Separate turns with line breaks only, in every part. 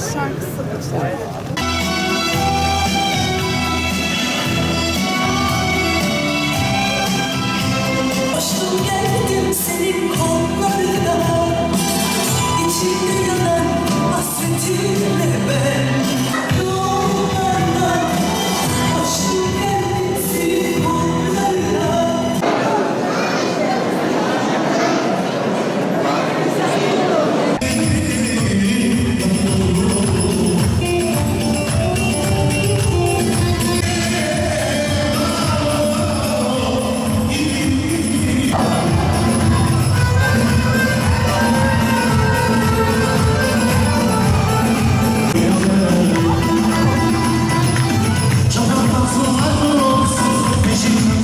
şarkısı.
Koştum geldim senin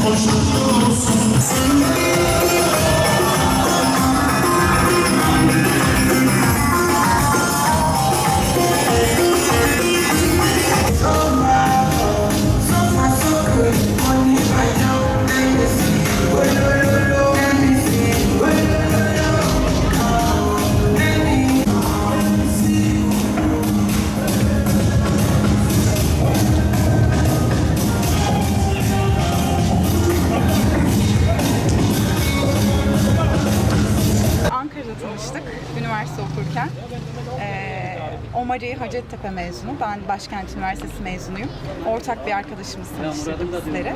Polska. Okurken. Ee, Omari Hacettepe mezunu. Ben Başkent Üniversitesi mezunuyum. Ortak bir arkadaşımız tanıştırdı bizleri.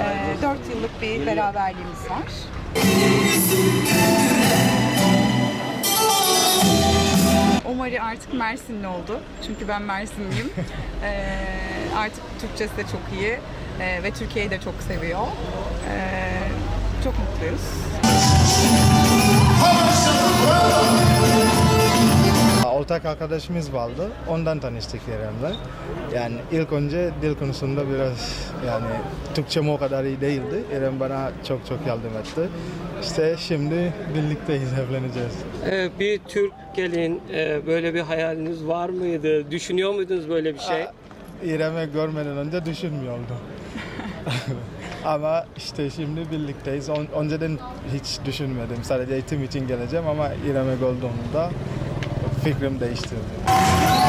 Ee, 4 yıllık bir beraberliğimiz var. Omari artık Mersinli oldu. Çünkü ben Mersinliyim. Ee, artık Türkçesi de çok iyi. Ee, ve Türkiye'yi de çok seviyor. Ee, çok mutluyuz.
Ortak arkadaşımız vardı. Ondan tanıştık İrem'le. Yani ilk önce dil konusunda biraz yani Türkçem o kadar iyi değildi. İrem bana çok çok yardım etti. İşte şimdi birlikteyiz, evleneceğiz.
Ee, bir Türk gelin e, böyle bir hayaliniz var mıydı? Düşünüyor muydunuz böyle bir şey?
İrem'i görmeden önce düşünmüyordum. ama işte şimdi birlikteyiz. On, önceden hiç düşünmedim. Sadece eğitim için geleceğim ama İrem'i gördüğümde fikrim değiştirdi.